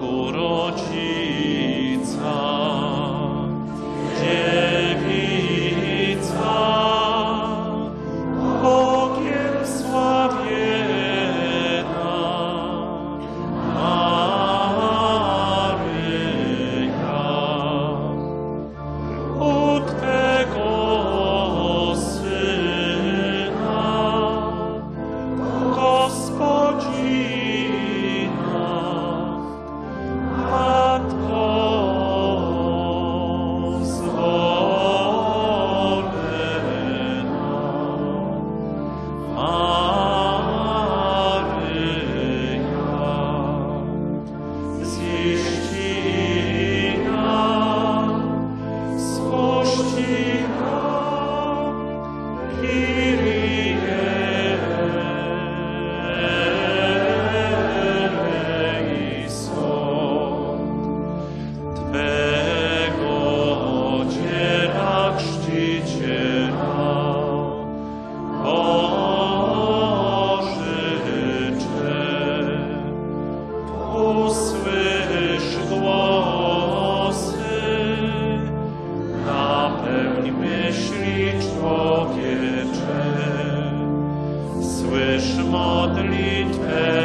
გუროჩიცა słysz modlitwę,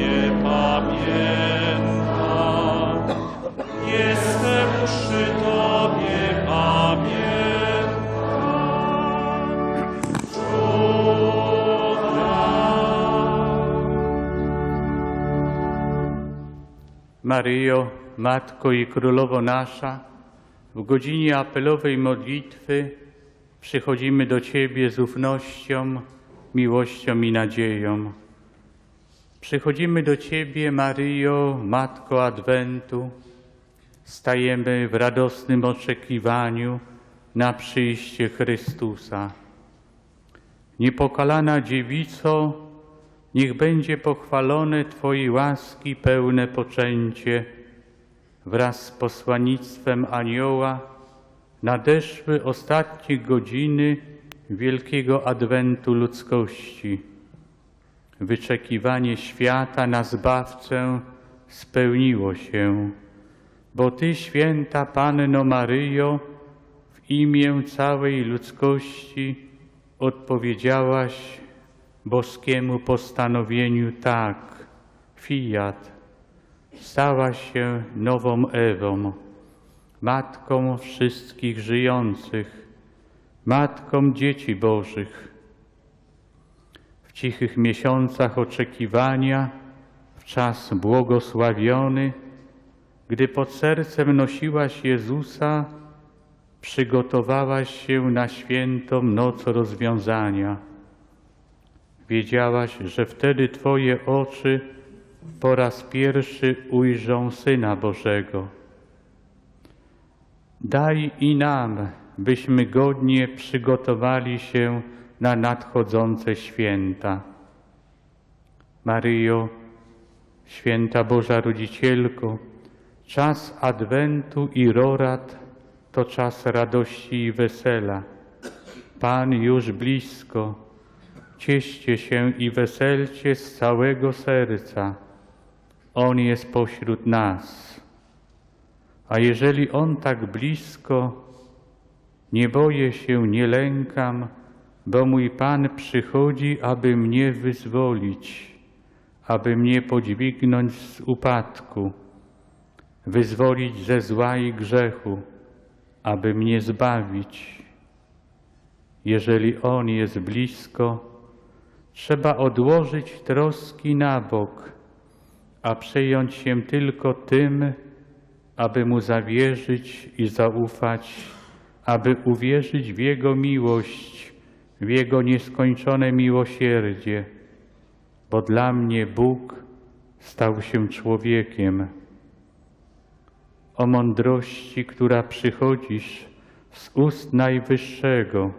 Tobie, pamiętam, jestem przy Tobie, pamiętam. Maryjo, Matko i Królowo nasza, w godzinie apelowej modlitwy przychodzimy do Ciebie z ufnością, miłością i nadzieją. Przychodzimy do Ciebie, Maryjo, Matko Adwentu, stajemy w radosnym oczekiwaniu na przyjście Chrystusa. Niepokalana dziewico, niech będzie pochwalone Twojej łaski pełne poczęcie. Wraz z posłanictwem anioła nadeszły ostatnie godziny wielkiego adwentu ludzkości. Wyczekiwanie świata na Zbawcę spełniło się, bo Ty, święta Panno Maryjo, w imię całej ludzkości odpowiedziałaś boskiemu postanowieniu tak, fiat, stałaś się nową Ewą, matką wszystkich żyjących, matką dzieci Bożych. W cichych miesiącach oczekiwania, w czas błogosławiony, gdy pod sercem nosiłaś Jezusa, przygotowałaś się na świętą noc rozwiązania. Wiedziałaś, że wtedy Twoje oczy po raz pierwszy ujrzą Syna Bożego. Daj i nam, byśmy godnie przygotowali się na nadchodzące święta. Maryjo, święta Boża Rodzicielko, czas Adwentu i Rorat to czas radości i wesela. Pan już blisko. Cieszcie się i weselcie z całego serca. On jest pośród nas. A jeżeli On tak blisko, nie boję się, nie lękam, bo mój Pan przychodzi, aby mnie wyzwolić, aby mnie podźwignąć z upadku, wyzwolić ze zła i grzechu, aby mnie zbawić. Jeżeli On jest blisko, trzeba odłożyć troski na bok, a przejąć się tylko tym, aby Mu zawierzyć i zaufać, aby uwierzyć w Jego miłość, w Jego nieskończone miłosierdzie, bo dla mnie Bóg stał się człowiekiem. O mądrości, która przychodzisz z ust Najwyższego,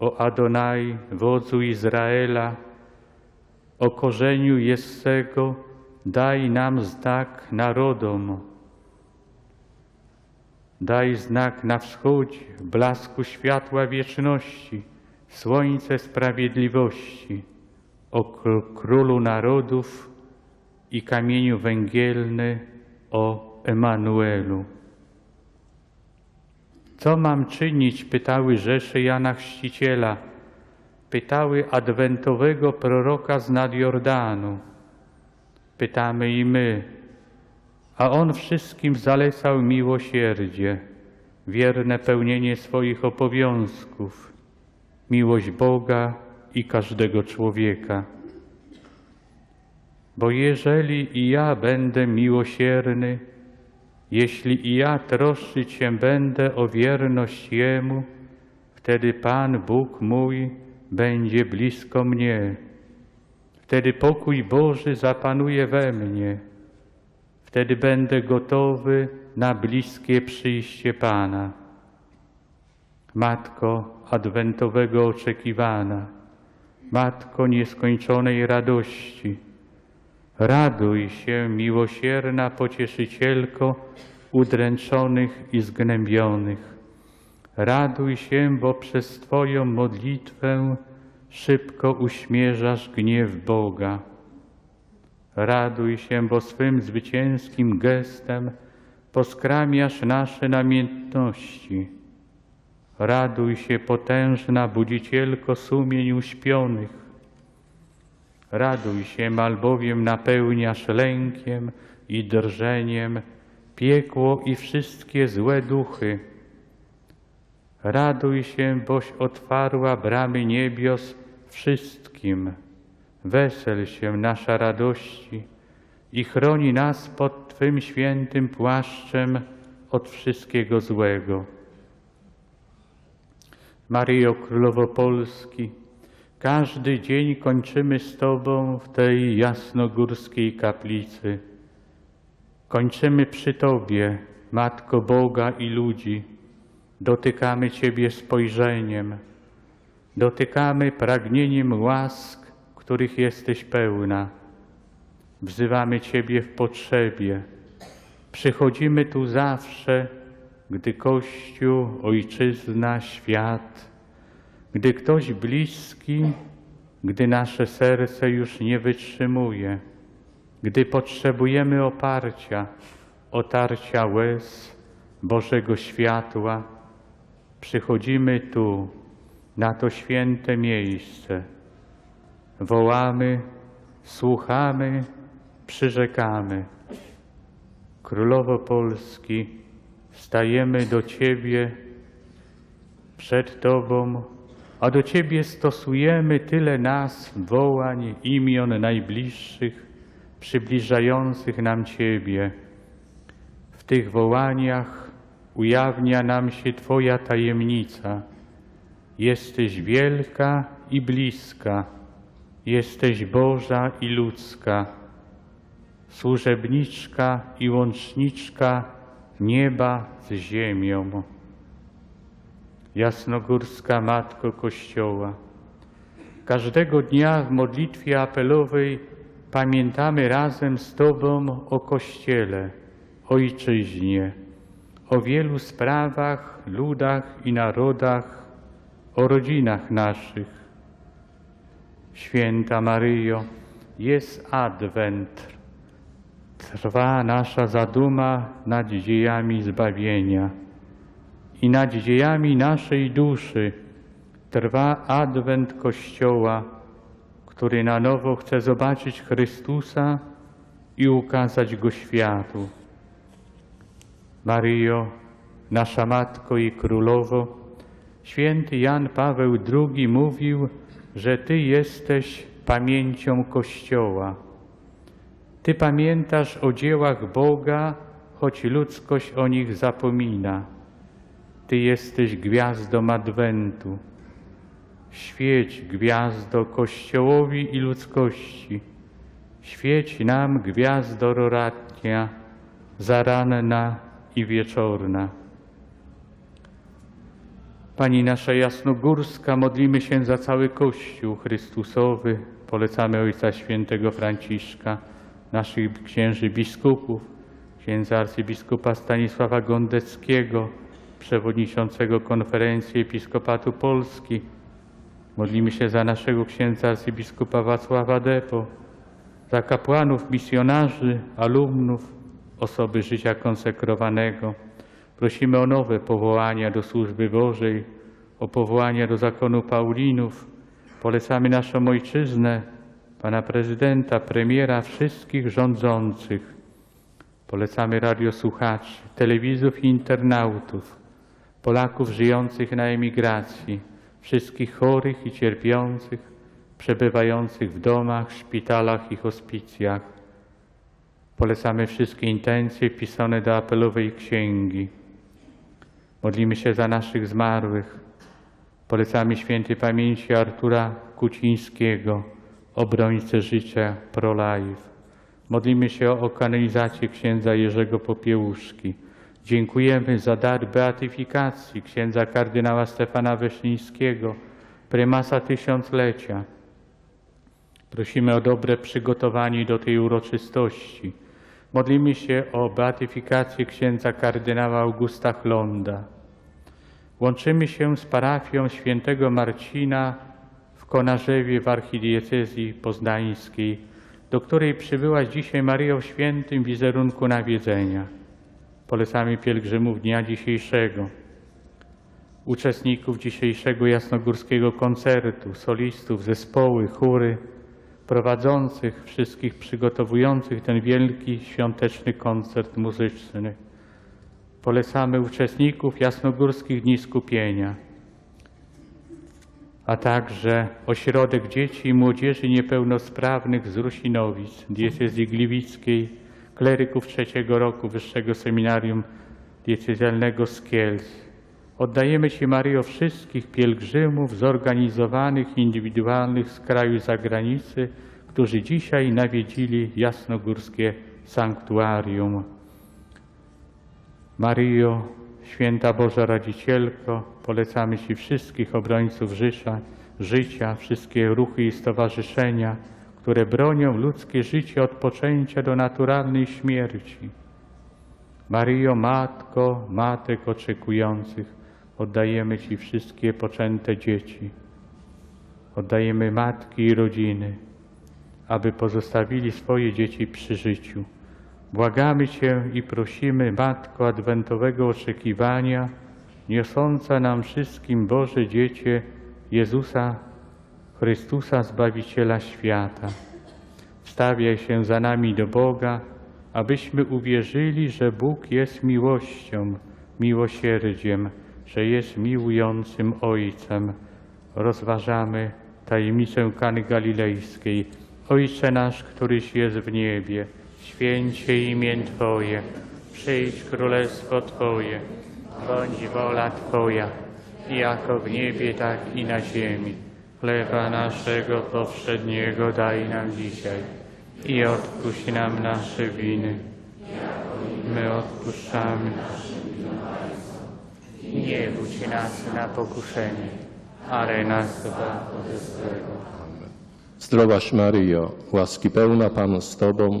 o Adonai, wodzu Izraela, o korzeniu Jessego, daj nam znak narodom. Daj znak na wschodzie, blasku światła wieczności, słońce sprawiedliwości, o kr- królu narodów i kamieniu węgielny, o Emanuelu. Co mam czynić? pytały rzesze Jana Chrzciciela, pytały adwentowego proroka z nad Jordanu. Pytamy i my, a on wszystkim zalecał miłosierdzie, wierne pełnienie swoich obowiązków, miłość Boga i każdego człowieka. Bo jeżeli i ja będę miłosierny, jeśli i ja troszczyć się będę o wierność Jemu, wtedy Pan Bóg mój będzie blisko mnie. Wtedy pokój Boży zapanuje we mnie. Wtedy będę gotowy na bliskie przyjście Pana. Matko adwentowego oczekiwana, Matko nieskończonej radości, raduj się, miłosierna pocieszycielko udręczonych i zgnębionych. Raduj się, bo przez Twoją modlitwę szybko uśmierzasz gniew Boga. Raduj się, bo swym zwycięskim gestem poskramiasz nasze namiętności. Raduj się, potężna budzicielko sumień uśpionych. Raduj się, albowiem napełniasz lękiem i drżeniem piekło i wszystkie złe duchy. Raduj się, boś otwarła bramy niebios wszystkim. Wesel się nasza radości i chroni nas pod Twym świętym płaszczem od wszystkiego złego. Maryjo Królowo Polski, każdy dzień kończymy z Tobą w tej jasnogórskiej kaplicy. Kończymy przy Tobie, Matko Boga i ludzi. Dotykamy Ciebie spojrzeniem, dotykamy pragnieniem łask, których jesteś pełna. Wzywamy Ciebie w potrzebie. Przychodzimy tu zawsze, gdy Kościół, Ojczyzna, świat, gdy ktoś bliski, gdy nasze serce już nie wytrzymuje, gdy potrzebujemy oparcia, otarcia łez, Bożego światła, przychodzimy tu, na to święte miejsce. Wołamy, słuchamy, przyrzekamy. Królowo Polski, stajemy do Ciebie, przed Tobą, a do Ciebie stosujemy tyle nas, wołań, imion najbliższych, przybliżających nam Ciebie. W tych wołaniach ujawnia nam się Twoja tajemnica. Jesteś wielka i bliska, jesteś Boża i ludzka, służebniczka i łączniczka nieba z ziemią. Jasnogórska Matko Kościoła, każdego dnia w modlitwie apelowej pamiętamy razem z Tobą o Kościele, Ojczyźnie, o wielu sprawach, ludach i narodach, o rodzinach naszych. Święta Maryjo, jest Adwent, trwa nasza zaduma nad dziejami zbawienia i nad dziejami naszej duszy trwa Adwent Kościoła, który na nowo chce zobaczyć Chrystusa i ukazać Go światu. Maryjo, nasza Matko i Królowo, święty Jan Paweł II mówił, że Ty jesteś pamięcią Kościoła. Ty pamiętasz o dziełach Boga, choć ludzkość o nich zapomina. Ty jesteś gwiazdą Adwentu. Świeć gwiazdo Kościołowi i ludzkości. Świeć nam gwiazdo roratnia, zaranna i wieczorna. Pani nasza jasnogórska, modlimy się za cały Kościół Chrystusowy. Polecamy Ojca Świętego Franciszka, naszych księży biskupów, księdza arcybiskupa Stanisława Gondeckiego, przewodniczącego Konferencji Episkopatu Polski. Modlimy się za naszego księdza arcybiskupa Wacława Depo, za kapłanów, misjonarzy, alumnów, osoby życia konsekrowanego. Prosimy o nowe powołania do służby Bożej, o powołania do zakonu Paulinów. Polecamy naszą ojczyznę, pana prezydenta, premiera, wszystkich rządzących. Polecamy radiosłuchaczy, telewizów i internautów, Polaków żyjących na emigracji, wszystkich chorych i cierpiących, przebywających w domach, szpitalach i hospicjach. Polecamy wszystkie intencje pisane do apelowej księgi. Modlimy się za naszych zmarłych. Polecamy świętej pamięci Artura Kucińskiego, obrońcę życia pro-life. Modlimy się o kanonizację księdza Jerzego Popiełuszki. Dziękujemy za dar beatyfikacji księdza kardynała Stefana Wyszyńskiego, prymasa tysiąclecia. Prosimy o dobre przygotowanie do tej uroczystości. Modlimy się o beatyfikację księdza kardynała Augusta Chlonda. Łączymy się z parafią świętego Marcina Konarzewie w archidiecezji poznańskiej, do której przybyła dzisiaj Maryja w świętym wizerunku nawiedzenia. Polecamy pielgrzymów dnia dzisiejszego, uczestników dzisiejszego jasnogórskiego koncertu, solistów, zespoły, chóry, prowadzących, wszystkich przygotowujących ten wielki świąteczny koncert muzyczny. Polecamy uczestników Jasnogórskich Dni Skupienia, a także Ośrodek Dzieci i Młodzieży Niepełnosprawnych z Rusinowic, diecezji gliwickiej, kleryków trzeciego roku Wyższego Seminarium Diecezjalnego z Kielc. Oddajemy Ci, Maryjo, wszystkich pielgrzymów zorganizowanych indywidualnych z kraju i zagranicy, którzy dzisiaj nawiedzili jasnogórskie sanktuarium. Maryjo, Święta Boża Radzicielko, polecamy Ci wszystkich obrońców życia, życia, wszystkie ruchy i stowarzyszenia, które bronią ludzkie życie od poczęcia do naturalnej śmierci. Maryjo, Matko, Matek oczekujących, oddajemy Ci wszystkie poczęte dzieci. Oddajemy matki i rodziny, aby pozostawili swoje dzieci przy życiu. Błagamy Cię i prosimy, Matko adwentowego oczekiwania, niosąca nam wszystkim Boże Dziecię Jezusa Chrystusa, Zbawiciela świata. Wstawiaj się za nami do Boga, abyśmy uwierzyli, że Bóg jest miłością, miłosierdziem, że jest miłującym Ojcem. rozważamy tajemnicę Kany Galilejskiej. Ojcze nasz, któryś jest w niebie, święcie imię Twoje, przyjdź królestwo Twoje, bądź wola Twoja, jako w niebie, tak i na ziemi. Chleba naszego powszedniego daj nam dzisiaj i odpuść nam nasze winy. My odpuszczamy. Nie budź nas na pokuszenie, ale nas zbaw ode złego. Zdrowaś Maryjo, łaski pełna Pan z Tobą,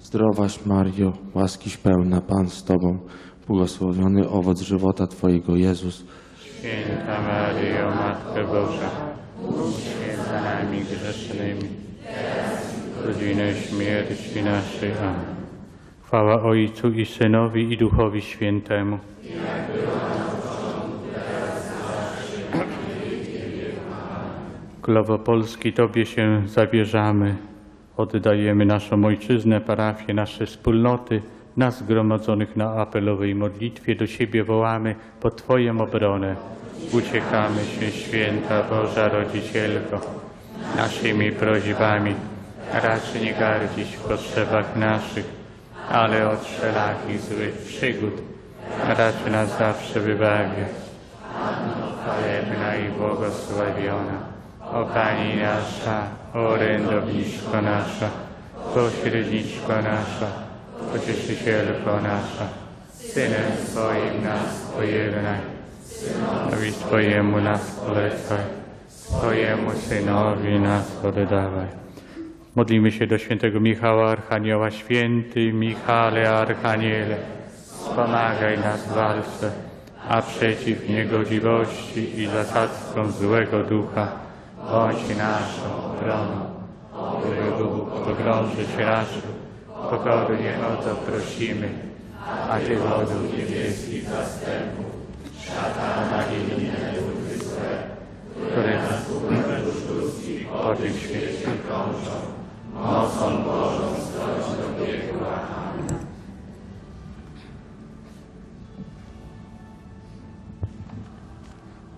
Zdrowaś Mario, łaskiś pełna Pan z Tobą, błogosławiony owoc żywota Twojego Jezus. Święta Maryjo, Matko Boża, się za nami grzesznymi, godzinę śmierci naszej. Amen. Chwała Ojcu i Synowi i Duchowi Świętemu. Królowo Polski, Tobie się zawierzamy. Oddajemy naszą ojczyznę, parafię, nasze wspólnoty, nas zgromadzonych na apelowej modlitwie do siebie wołamy pod Twoją obronę. Uciekamy się, święta Boża Rodzicielko, naszymi prośbami. Racz nie gardzić w potrzebach naszych, ale od wszelakich złych przygód. Racz nas zawsze wybawiać. Chwalebna i błogosławiona. O Pani nasza, orędowniczko nasza, pośredniczko nasza, pocieszycielko nasza, Synem Twoim nas pojednaj, Synowi Twojemu nas polecaj, Twojemu Synowi nas oddawaj. Modlimy się do świętego Michała Archanioła. Święty Michale Archaniele, wspomagaj nas w walce, a przeciw niegodziwości i zasadzkom złego ducha bądź naszą obroną. Gdyby Bóg pogrążyć naszych, Pokornie o to prosimy. A Ty wodów niebieskich zastępów, szatana i inne duchy złe, które nas po tym świecie krążą, mocą Bożą zdroć do piekła.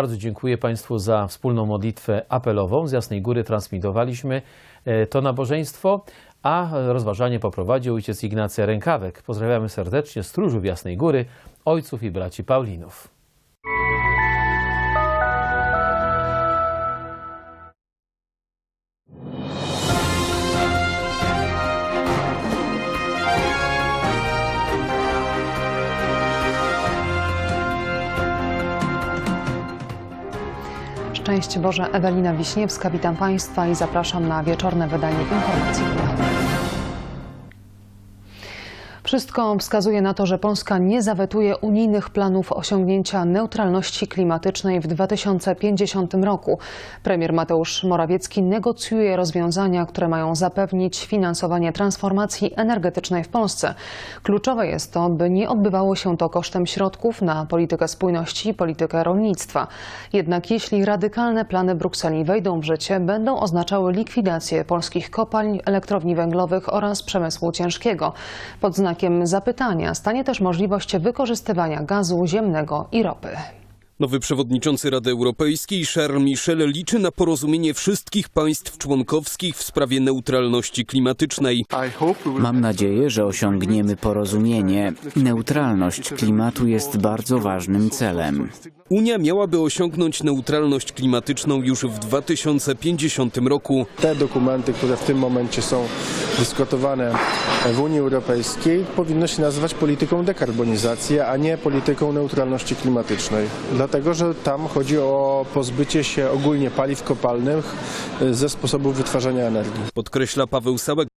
Bardzo dziękuję Państwu za wspólną modlitwę apelową. Z Jasnej Góry transmitowaliśmy e, to nabożeństwo, a rozważanie poprowadził ojciec Ignacy Rękawek. Pozdrawiamy serdecznie stróżów Jasnej Góry, ojców i braci Paulinów. Szczęść Boże, Ewelina Wiśniewska, witam Państwa i zapraszam na wieczorne wydanie informacji. Wszystko wskazuje na to, że Polska nie zawetuje unijnych planów osiągnięcia neutralności klimatycznej w 2050 roku. Premier Mateusz Morawiecki negocjuje rozwiązania, które mają zapewnić finansowanie transformacji energetycznej w Polsce. Kluczowe jest to, by nie odbywało się to kosztem środków na politykę spójności i politykę rolnictwa. Jednak jeśli radykalne plany Brukseli wejdą w życie, będą oznaczały likwidację polskich kopalń, elektrowni węglowych oraz przemysłu ciężkiego. Pod znakiem zapytania stanie też możliwość wykorzystywania gazu ziemnego i ropy. Nowy przewodniczący Rady Europejskiej Charles Michel liczy na porozumienie wszystkich państw członkowskich w sprawie neutralności klimatycznej. Mam nadzieję, że osiągniemy porozumienie. Neutralność klimatu jest bardzo ważnym celem. Unia miałaby osiągnąć neutralność klimatyczną już w 2050 roku. Te dokumenty, które w tym momencie są dyskutowane w Unii Europejskiej, powinno się nazywać polityką dekarbonizacji, a nie polityką neutralności klimatycznej. Dlatego, że tam chodzi o pozbycie się ogólnie paliw kopalnych ze sposobów wytwarzania energii. Podkreśla Paweł Sałek,